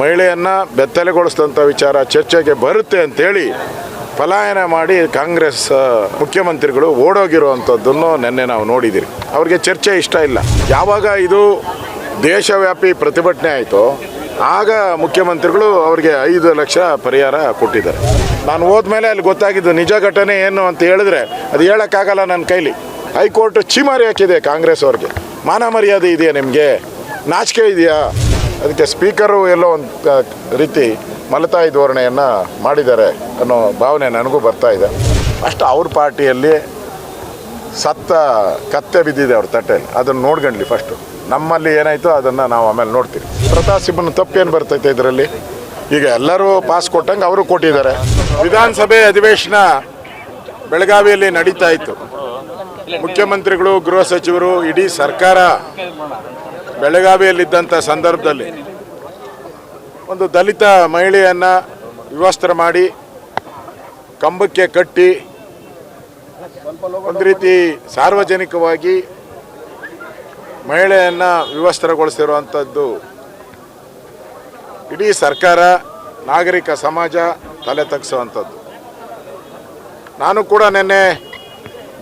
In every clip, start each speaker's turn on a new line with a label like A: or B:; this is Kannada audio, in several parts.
A: ಮಹಿಳೆಯನ್ನು ಬೆತ್ತಲೆಗೊಳಿಸಿದಂಥ ವಿಚಾರ ಚರ್ಚೆಗೆ ಬರುತ್ತೆ ಅಂತೇಳಿ ಪಲಾಯನ ಮಾಡಿ ಕಾಂಗ್ರೆಸ್ ಮುಖ್ಯಮಂತ್ರಿಗಳು ಓಡೋಗಿರುವಂಥದ್ದನ್ನು ನಿನ್ನೆ ನಾವು ನೋಡಿದ್ದೀರಿ. ಅವ್ರಿಗೆ ಚರ್ಚೆ ಇಷ್ಟ ಇಲ್ಲ. ಯಾವಾಗ ಇದು ದೇಶವ್ಯಾಪಿ ಪ್ರತಿಭಟನೆ ಆಯಿತು, ಆಗ ಮುಖ್ಯಮಂತ್ರಿಗಳು ಅವರಿಗೆ ಐದು ಲಕ್ಷ ಪರಿಹಾರ ಕೊಟ್ಟಿದ್ದಾರೆ. ನಾನು ಹೋದ್ಮೇಲೆ ಅಲ್ಲಿ ಗೊತ್ತಾಗಿದ್ದು ನಿಜ ಘಟನೆ ಏನು ಅಂತ ಹೇಳಿದ್ರೆ ಅದು ಹೇಳೋಕ್ಕಾಗಲ್ಲ ನನ್ನ ಕೈಲಿ. ಹೈಕೋರ್ಟ್ ಚೀಮಾರಿ ಹಾಕಿದೆ ಕಾಂಗ್ರೆಸ್ ಅವ್ರಿಗೆ. ಮಾನ ಮರ್ಯಾದೆ ಇದೆಯಾ ನಿಮಗೆ? ನಾಚಿಕೆ ಇದೆಯಾ? ಅದಕ್ಕೆ ಸ್ಪೀಕರು ಎಲ್ಲೋ ಒಂದು ರೀತಿ ಮಲತಾಯಿ ಧೋರಣೆಯನ್ನು ಮಾಡಿದ್ದಾರೆ ಅನ್ನೋ ಭಾವನೆ ನನಗೂ ಬರ್ತಾ ಇದೆ. ಅಷ್ಟು ಅವ್ರ ಪಾರ್ಟಿಯಲ್ಲಿ ಸತ್ತ ಕತ್ತೆ ಬಿದ್ದಿದೆ ಅವ್ರ ತಟ್ಟೆಯಲ್ಲಿ. ಅದನ್ನು ನೋಡ್ಕೊಂಡ್ಲಿ ಫಸ್ಟು ನಮ್ಮಲ್ಲಿ ಏನಾಯಿತು ಅದನ್ನು ನಾವು ಆಮೇಲೆ ನೋಡ್ತೀವಿ. ಪ್ರತಾಪ್ ಸಿಂಹನ ತಪ್ಪೇನು ಬರ್ತೈತೆ ಇದರಲ್ಲಿ? ಈಗ ಎಲ್ಲರೂ ಪಾಸ್ ಕೊಟ್ಟಂಗೆ ಅವರು ಕೊಟ್ಟಿದ್ದಾರೆ. ವಿಧಾನಸಭೆ ಅಧಿವೇಶನ ಬೆಳಗಾವಿಯಲ್ಲಿ ನಡೀತಾ ಇತ್ತು. ಮುಖ್ಯಮಂತ್ರಿಗಳು, ಗೃಹ ಸಚಿವರು, ಇಡೀ ಸರ್ಕಾರ ಬೆಳಗಾವಿಯಲ್ಲಿದ್ದಂಥ ಸಂದರ್ಭದಲ್ಲಿ ಒಂದು ದಲಿತ ಮಹಿಳೆಯನ್ನು ವಿವಸ್ತ್ರ ಮಾಡಿ ಕಂಬಕ್ಕೆ ಕಟ್ಟಿ ಒಂದು ರೀತಿ ಸಾರ್ವಜನಿಕವಾಗಿ ಮಹಿಳೆಯನ್ನು ವಿವಸ್ತ್ರಗೊಳಿಸಿರುವಂಥದ್ದು ಇಡೀ ಸರ್ಕಾರ, ನಾಗರಿಕ ಸಮಾಜ ತಲೆ ತಗ್ಸುವಂಥದ್ದು. ನಾನು ಕೂಡ ನಿನ್ನೆ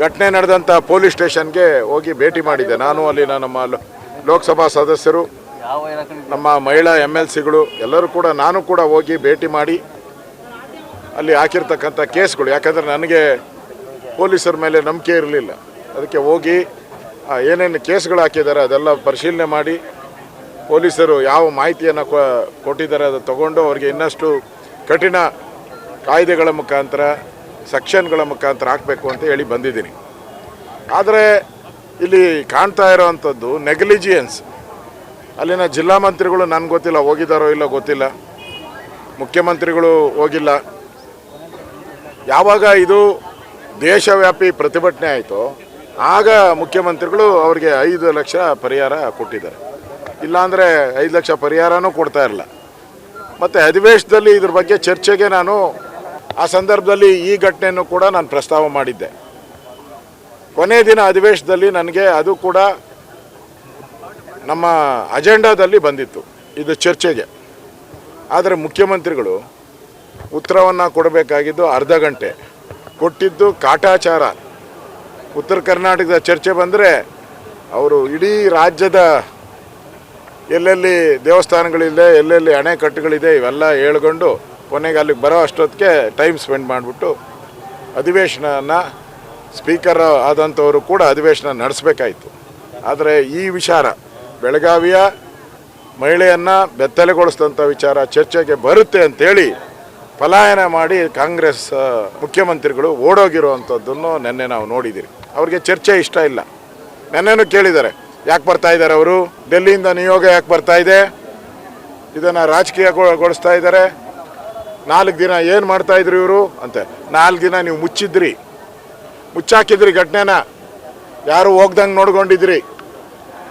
A: ಘಟನೆ ನಡೆದಂಥ ಪೊಲೀಸ್ ಸ್ಟೇಷನ್ಗೆ ಹೋಗಿ ಭೇಟಿ ಮಾಡಿದ್ದೆ. ನಾನು ಅಲ್ಲಿನ ನಮ್ಮ ಲೋಕಸಭಾ ಸದಸ್ಯರು, ನಮ್ಮ ಮಹಿಳಾ ಎಂ ಎಲ್ ಸಿಗಳು ಎಲ್ಲರೂ ಕೂಡ ನಾನು ಕೂಡ ಹೋಗಿ ಭೇಟಿ ಮಾಡಿ ಅಲ್ಲಿ ಹಾಕಿರ್ತಕ್ಕಂಥ ಕೇಸ್ಗಳು. ಯಾಕಂದರೆ ನನಗೆ ಪೊಲೀಸರ ಮೇಲೆ ನಂಬಿಕೆ ಇರಲಿಲ್ಲ. ಅದಕ್ಕೆ ಹೋಗಿ ಏನೇನು ಕೇಸ್ಗಳು ಹಾಕಿದ್ದಾರೆ ಅದೆಲ್ಲ ಪರಿಶೀಲನೆ ಮಾಡಿ ಪೊಲೀಸರು ಯಾವ ಮಾಹಿತಿಯನ್ನು ಕೊಟ್ಟಿದ್ದಾರೆ ಅದು ತಗೊಂಡು ಅವರಿಗೆ ಇನ್ನಷ್ಟು ಕಠಿಣ ಕಾಯ್ದೆಗಳ ಮುಖಾಂತರ, ಸೆಕ್ಷನ್ಗಳ ಮುಖಾಂತರ ಹಾಕಬೇಕು ಅಂತ ಹೇಳಿ ಬಂದಿದ್ದೀನಿ. ಆದರೆ ಇಲ್ಲಿ ಕಾಣ್ತಾ ಇರೋವಂಥದ್ದು ನೆಗ್ಲಿಜಿಯನ್ಸ್ ಅಲ್ಲಿನ ಜಿಲ್ಲಾ ಮಂತ್ರಿಗಳು ನನಗೆ ಗೊತ್ತಿಲ್ಲ, ಹೋಗಿದ್ದಾರೋ ಇಲ್ಲೋ ಗೊತ್ತಿಲ್ಲ. ಮುಖ್ಯಮಂತ್ರಿಗಳು ಹೋಗಿಲ್ಲ. ಯಾವಾಗ ಇದು ದೇಶವ್ಯಾಪಿ ಪ್ರತಿಭಟನೆ ಆಯಿತು, ಆಗ ಮುಖ್ಯಮಂತ್ರಿಗಳು ಅವರಿಗೆ ಐದು ಲಕ್ಷ ಪರಿಹಾರ ಕೊಟ್ಟಿದ್ದಾರೆ. ಇಲ್ಲಾಂದರೆ ಐದು ಲಕ್ಷ ಪರಿಹಾರನೂ ಕೊಡ್ತಾ ಇರಲ್ಲ. ಮತ್ತು ಅಧಿವೇಶನದಲ್ಲಿ ಇದ್ರ ಬಗ್ಗೆ ಚರ್ಚೆಗೆ ನಾನು ಆ ಸಂದರ್ಭದಲ್ಲಿ ಈ ಘಟನೆಯನ್ನು ಕೂಡ ನಾನು ಪ್ರಸ್ತಾವ ಮಾಡಿದ್ದೆ. ಕೊನೆ ದಿನ ಅಧಿವೇಶನದಲ್ಲಿ ನನಗೆ ಅದು ಕೂಡ ನಮ್ಮ ಅಜೆಂಡಾದಲ್ಲಿ ಬಂದಿತ್ತು, ಇದು ಚರ್ಚೆಗೆ. ಆದರೆ ಮುಖ್ಯಮಂತ್ರಿಗಳು ಉತ್ತರವನ್ನು ಕೊಡಬೇಕಾಗಿದ್ದು ಅರ್ಧ ಗಂಟೆ. ಕೊಟ್ಟಿದ್ದು ಕಾಟಾಚಾರ. ಉತ್ತರ ಕರ್ನಾಟಕದ ಚರ್ಚೆ ಬಂದರೆ ಅವರು ಇಡೀ ರಾಜ್ಯದ ಎಲ್ಲೆಲ್ಲಿ ದೇವಸ್ಥಾನಗಳಿದೆ, ಎಲ್ಲೆಲ್ಲಿ ಅಣೆಕಟ್ಟುಗಳಿದೆ, ಇವೆಲ್ಲ ಹೇಳ್ಕೊಂಡು ಕೊನೆಗೆ ಅಲ್ಲಿಗೆ ಬರೋ ಅಷ್ಟೊತ್ತಿಗೆ ಟೈಮ್ ಸ್ಪೆಂಡ್ ಮಾಡಿಬಿಟ್ಟು ಅಧಿವೇಶನನ ಸ್ಪೀಕರ್ ಆದಂಥವರು ಕೂಡ ಅಧಿವೇಶನ ನಡೆಸಬೇಕಾಯಿತು. ಆದರೆ ಈ ವಿಚಾರ, ಬೆಳಗಾವಿಯ ಮಹಿಳೆಯನ್ನು ಬೆತ್ತಲೆಗೊಳಿಸಿದಂಥ ವಿಚಾರ ಚರ್ಚೆಗೆ ಬರುತ್ತೆ ಅಂತೇಳಿ ಪಲಾಯನ ಮಾಡಿ ಕಾಂಗ್ರೆಸ್ ಮುಖ್ಯಮಂತ್ರಿಗಳು ಓಡೋಗಿರುವಂಥದ್ದನ್ನು ನಿನ್ನೆ ನಾವು ನೋಡಿದ್ದೀರಿ ಅವ್ರಿಗೆ ಚರ್ಚೆ ಇಷ್ಟ ಇಲ್ಲ. ನೆನ್ನೆನೂ ಕೇಳಿದ್ದಾರೆ, ಯಾಕೆ ಬರ್ತಾ ಇದ್ದಾರೆ ಅವರು? ಡೆಲ್ಲಿಯಿಂದ ನಿಯೋಗ ಯಾಕೆ ಬರ್ತಾ ಇದೆ? ಇದನ್ನು ರಾಜಕೀಯಗೊಳಿಸ್ತಾ ಇದ್ದಾರೆ. ನಾಲ್ಕು ದಿನ ಏನು ಮಾಡ್ತಾ ಇದ್ರು ಇವರು? ಅಂತ, ನಾಲ್ಕು ದಿನ ನೀವು ಮುಚ್ಚಿದ್ರಿ. ಮುಚ್ಚಾಕಿದ್ರಿ ಘಟನೆನ. ಯಾರು ಹೋಗ್ದಂಗೆ ನೋಡ್ಕೊಂಡಿದ್ರಿ.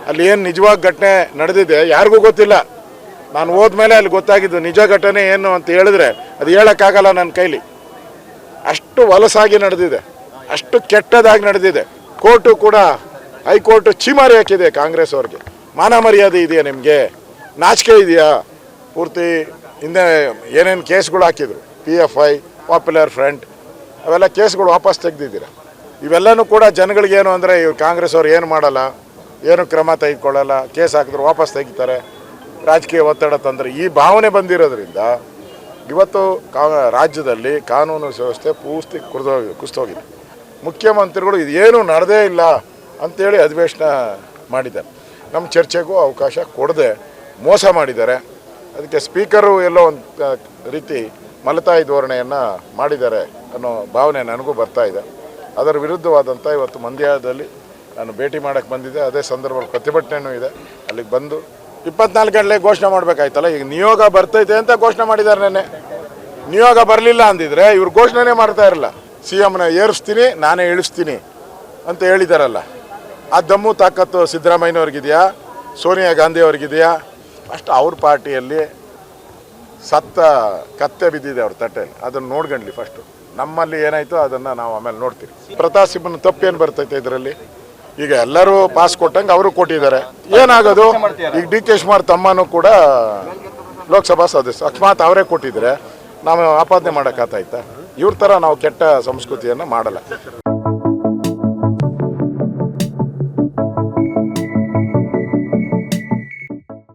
A: ಅಲ್ಲಿ ಏನು ನಿಜವಾಗ್ ಘಟನೆ ನಡೆದಿದೆ ಯಾರಿಗೂ ಗೊತ್ತಿಲ್ಲ. ನಾನು ಹೋದ್ಮೇಲೆ ಅಲ್ಲಿ ಗೊತ್ತಾಗಿದ್ದು ನಿಜ ಘಟನೆ ಏನು ಅಂತ ಹೇಳಿದ್ರೆ ಅದು ಹೇಳೋಕ್ಕಾಗಲ್ಲ ನನ್ನ ಕೈಲಿ. ಅಷ್ಟು ವಲಸಾಗಿ ನಡೆದಿದೆ. ಅಷ್ಟು ಕೆಟ್ಟದಾಗಿ ನಡೆದಿದೆ. ಕೋರ್ಟು ಕೂಡ, ಹೈಕೋರ್ಟ್ ಚೀಮಾರಿ ಹಾಕಿದೆ ಕಾಂಗ್ರೆಸ್ ಅವ್ರಿಗೆ. ಮಾನ ಮರ್ಯಾದೆ ಇದೆಯಾ ನಿಮಗೆ? ನಾಚಿಕೆ ಇದೆಯಾ? ಪೂರ್ತಿ ಹಿಂದೆ ಏನೇನು ಕೇಸ್ಗಳು ಹಾಕಿದ್ರು? P F I Popular Front ಅವೆಲ್ಲ ಕೇಸ್ಗಳು ವಾಪಸ್ ತೆಗೆದಿದ್ದೀರ? ಇವೆಲ್ಲನೂ ಕೂಡ ಜನಗಳಿಗೇನು ಅಂದರೆ ಇವ್ರು ಕಾಂಗ್ರೆಸ್ ಅವ್ರು ಏನು ಮಾಡಲ್ಲ, ಏನು ಕ್ರಮ ತೆಗೆದುಕೊಳ್ಳಲ್ಲ, ಕೇಸ್ ಹಾಕಿದ್ರು ವಾಪಸ್ ತೆಗಿತಾರೆ. ರಾಜಕೀಯ ಒತ್ತಡ ತಂದರೆ ಈ ಭಾವನೆ ಬಂದಿರೋದ್ರಿಂದ ಇವತ್ತು ಕಾ ರಾಜ್ಯದಲ್ಲಿ ಕಾನೂನು ವ್ಯವಸ್ಥೆ ಪೂರ್ತಿ ಕುರಿದೋಗಿ ಕುಸಿದೋಗಿದೆ. ಮುಖ್ಯಮಂತ್ರಿಗಳು ಇದೇನು ನಡೆದೇ ಇಲ್ಲ ಅಂತೇಳಿ ಅಧಿವೇಶನ ಮಾಡಿದ್ದಾರೆ. ನಮ್ಮ ಚರ್ಚೆಗೂ ಅವಕಾಶ ಕೊಡದೆ ಮೋಸ ಮಾಡಿದ್ದಾರೆ. ಅದಕ್ಕೆ ಸ್ಪೀಕರು ಎಲ್ಲೋ ಒಂದು ರೀತಿ ಮಲತಾಯಿ ಧೋರಣೆಯನ್ನು ಮಾಡಿದ್ದಾರೆ ಅನ್ನೋ ಭಾವನೆ ನನಗೂ ಬರ್ತಾ ಇದೆ. ಅದರ ವಿರುದ್ಧವಾದಂಥ ಇವತ್ತು ಮಂಡ್ಯದಲ್ಲಿ ನಾನು ಭೇಟಿ ಮಾಡೋಕ್ಕೆ ಬಂದಿದ್ದೆ. ಅದೇ ಸಂದರ್ಭದಲ್ಲಿ ಪ್ರತಿಭಟನೆಯೂ ಇದೆ. ಅಲ್ಲಿಗೆ ಬಂದು ಇಪ್ಪತ್ನಾಲ್ಕು ಗಂಟೆ ಘೋಷಣೆ ಮಾಡಬೇಕಾಯ್ತಲ್ಲ? ಈಗ ನಿಯೋಗ ಬರ್ತೈತೆ ಅಂತ ಘೋಷಣೆ ಮಾಡಿದ್ದಾರೆ ನೆನ್ನೆ. ನಿಯೋಗ ಬರಲಿಲ್ಲ ಅಂದಿದ್ರೆ ಇವ್ರು ಘೋಷಣೆನೇ ಮಾಡ್ತಾ ಇರಲ್ಲ. ಸಿ ಎಮ್ನ ಏರಿಸ್ತೀನಿ, ನಾನೇ ಇಳಿಸ್ತೀನಿ ಅಂತ ಹೇಳಿದಾರಲ್ಲ. ಆ ದಮ್ಮು ತಾಕತ್ತು ಸಿದ್ದರಾಮಯ್ಯನವ್ರಿಗಿದೆಯಾ? ಸೋನಿಯಾ ಗಾಂಧಿ ಅವ್ರಿಗಿದೆಯಾ? ಅಷ್ಟು ಅವ್ರ ಪಾರ್ಟಿಯಲ್ಲಿ ಸತ್ತ ಕತ್ತೆ ಬಿದ್ದಿದೆ ಅವ್ರ ತಟ್ಟೆಯಲ್ಲಿ. ಅದನ್ನು ನೋಡ್ಕೊಂಡ್ಲಿ ಫಸ್ಟು ನಮ್ಮಲ್ಲಿ ಏನಾಯಿತು ಅದನ್ನು ನಾವು ಆಮೇಲೆ ನೋಡ್ತೀವಿ. ಪ್ರತಾಪ್ ಸಿಂಹನ ತಪ್ಪೇನು ಬರ್ತೈತೆ ಇದರಲ್ಲಿ? ಈಗ ಎಲ್ಲರೂ ಪಾಸ್ ಕೊಟ್ಟಂಗೆ ಅವರು ಕೊಟ್ಟಿದ್ದಾರೆ. ಏನಾಗೋದು? ಈಗ ಡಿ ಕೆ ಶಿವಕುಮಾರ್ ತಮ್ಮನೂ ಕೂಡ ಲೋಕಸಭಾ ಸದಸ್ಯ. ಅಕಸ್ಮಾತ್ ಅವರೇ ಕೊಟ್ಟಿದ್ರೆ ನಾವು ಆಪಾದನೆ ಮಾಡೋಕ್ಕಾಗ್ತಾಯ್ತಾ ಇವ್ರ ಥರ ನಾವು ಕೆಟ್ಟ ಸಂಸ್ಕೃತಿಯನ್ನು ಮಾಡಲ್ಲ.